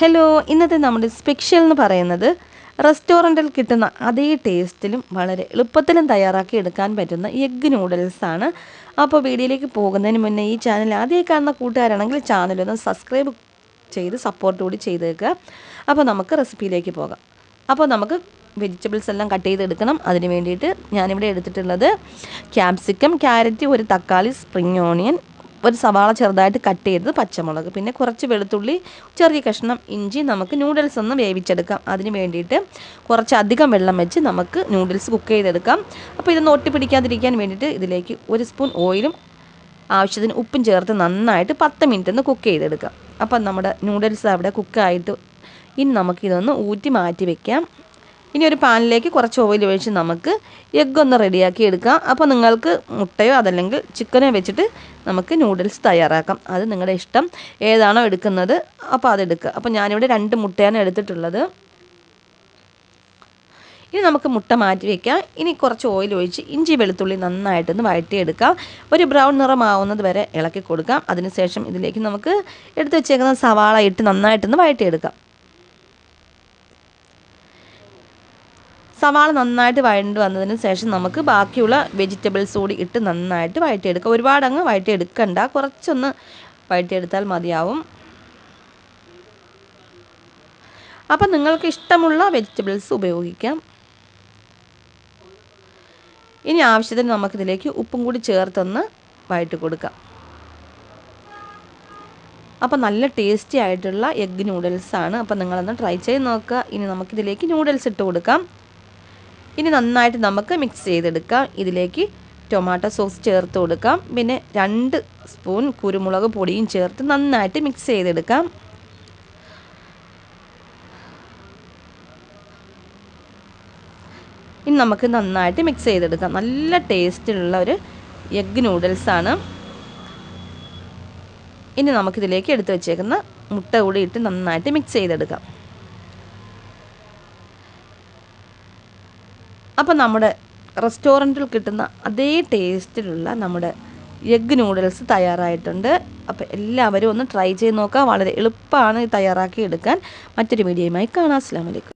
Hello ഇന്നത്തെ നമ്മുടെ special എന്ന് പറയുന്നത് റെസ്റ്റോറന്റിൽ കിട്ടുന്ന അതേ ടേസ്റ്റിലും വളരെ എളുപ്പത്തിലും തയ്യാറാക്കി എടുക്കാൻ പറ്റുന്ന എഗ്ഗ് നൂഡിൽസാണ് അപ്പോൾ വീഡിയോയിലേക്ക് പോകുന്നതിന് മുന്നേ ഈ ചാനൽ ആദ്യമായി കാണുന്ന കൂട്ടുകാരാണെങ്കിൽ ചാനലൊന്ന് സബ്സ്ക്രൈബ് ചെയ്ത് സപ്പോർട്ട് കൂടി ചെയ്തേക്കുക. അപ്പോൾ നമുക്ക് റെസിപ്പിയിലേക്ക് പോകാം. അപ്പോൾ നമുക്ക് വെജിറ്റബിൾസ് എല്ലാം കട്ട് ചെയ്തെടുക്കണം. അതിന് വേണ്ടിയിട്ട് ഞാനിവിടെ എടുത്തിട്ടുള്ളത് ക്യാപ്സിക്കം ക്യാരറ്റ് ഒരു തക്കാളി സ്പ്രിങ് ഓണിയൻ ഒരു സവാള ചെറുതായിട്ട് കട്ട് ചെയ്തത് പച്ചമുളക്. പിന്നെ കുറച്ച് വെളുത്തുള്ളി ചെറിയ കഷ്ണം ഇഞ്ചി നമുക്ക് നൂഡിൽസ് ഒന്ന് വേവിച്ചെടുക്കാം. അതിന് വേണ്ടിയിട്ട് കുറച്ച് അധികം വെള്ളം വെച്ച് നമുക്ക് നൂഡിൽസ് കുക്ക് ചെയ്തെടുക്കാം. അപ്പോൾ ഇതൊന്ന് ഒട്ടിപ്പിടിക്കാതിരിക്കാൻ വേണ്ടിയിട്ട് ഇതിലേക്ക് ഒരു സ്പൂൺ ഓയിലും ആവശ്യത്തിന് ഉപ്പും ചേർത്ത് നന്നായിട്ട് പത്ത് മിനിറ്റ് ഒന്ന് കുക്ക് ചെയ്തെടുക്കാം. അപ്പം നമ്മുടെ നൂഡിൽസ് അവിടെ കുക്കായിട്ട് ഇനി നമുക്കിതൊന്ന് ഊറ്റി മാറ്റി വെക്കാം. ഇനി ഒരു പാനിലേക്ക് കുറച്ച് ഓയിൽ ഒഴിച്ച് നമുക്ക് എഗ്ഗ് ഒന്ന് റെഡിയാക്കി എടുക്കാം. അപ്പോൾ നിങ്ങൾക്ക് മുട്ടയോ അതല്ലെങ്കിൽ ചിക്കനോ വെച്ചിട്ട് നമുക്ക് നൂഡിൽസ് തയ്യാറാക്കാം. അത് നിങ്ങളുടെ ഇഷ്ടം. ഏതാണോ എടുക്കുന്നത്. അപ്പോൾ അതെടുക്കുക അപ്പോൾ ഞാനിവിടെ രണ്ട് മുട്ടയാണ് എടുത്തിട്ടുള്ളത്. ഇനി നമുക്ക് മുട്ട മാറ്റി വയ്ക്കാം ഇനി കുറച്ച് ഓയിൽ ഒഴിച്ച് ഇഞ്ചി വെളുത്തുള്ളി നന്നായിട്ടൊന്ന് വഴറ്റിയെടുക്കാം. ഒരു ബ്രൗൺ നിറമാവുന്നത് വരെ ഇളക്കി കൊടുക്കാം. അതിനുശേഷം ഇതിലേക്ക് നമുക്ക് എടുത്ത് വെച്ചേക്കുന്ന സവാള ഇട്ട് നന്നായിട്ടൊന്ന് വഴറ്റിയെടുക്കാം. സവാള നന്നായിട്ട് വഴണ്ട് വന്നതിന് ശേഷം നമുക്ക് ബാക്കിയുള്ള വെജിറ്റബിൾസ് കൂടി ഇട്ട് നന്നായിട്ട് വഴറ്റിയെടുക്കുക ഒരുപാട് അങ്ങ് വഴറ്റിയെടുക്കണ്ട. കുറച്ചൊന്ന് വഴറ്റിയെടുത്താൽ മതിയാവും. അപ്പം നിങ്ങൾക്ക് ഇഷ്ടമുള്ള വെജിറ്റബിൾസ് ഉപയോഗിക്കാം. ഇനി ആവശ്യത്തിന് നമുക്കിതിലേക്ക് ഉപ്പും കൂടി ചേർത്തൊന്ന് വഴറ്റി കൊടുക്കാം. അപ്പോൾ നല്ല ടേസ്റ്റി ആയിട്ടുള്ള എഗ്ഗ് നൂഡിൽസാണ് അപ്പോൾ നിങ്ങളൊന്ന് ട്രൈ ചെയ്ത് നോക്കുക. ഇനി നമുക്കിതിലേക്ക് നൂഡിൽസ് ഇട്ട് കൊടുക്കാം. ഇനി നന്നായിട്ട് നമുക്ക് മിക്സ് ചെയ്തെടുക്കാം. ഇതിലേക്ക് ടൊമാറ്റോ സോസ് ചേർത്ത് കൊടുക്കാം. പിന്നെ രണ്ട് സ്പൂൺ കുരുമുളക് പൊടിയും ചേർത്ത് നന്നായിട്ട് മിക്സ് ചെയ്തെടുക്കാം. ഇനി നമുക്ക് നന്നായിട്ട് മിക്സ് ചെയ്തെടുക്കാം. നല്ല ടേസ്റ്റിലുള്ള ഒരു എഗ്ഗ് നൂഡിൽസാണ് ഇനി നമുക്കിതിലേക്ക് എടുത്തു വെച്ചേക്കുന്ന മുട്ട കൂടി ഇട്ട് നന്നായിട്ട് മിക്സ് ചെയ്തെടുക്കാം. അപ്പോൾ നമ്മുടെ റെസ്റ്റോറന്റിൽ കിട്ടുന്ന അതേ ടേസ്റ്റിലുള്ള നമ്മുടെ എഗ്ഗ് നൂഡിൽസ് തയ്യാറായിട്ടുണ്ട്. അപ്പോൾ എല്ലാവരും ഒന്ന് ട്രൈ ചെയ്ത് നോക്കുക വളരെ എളുപ്പമാണ് തയ്യാറാക്കി എടുക്കാൻ. മറ്റൊരു വീഡിയോയുമായി കാണാം. അസ്സാം വലൈക്കും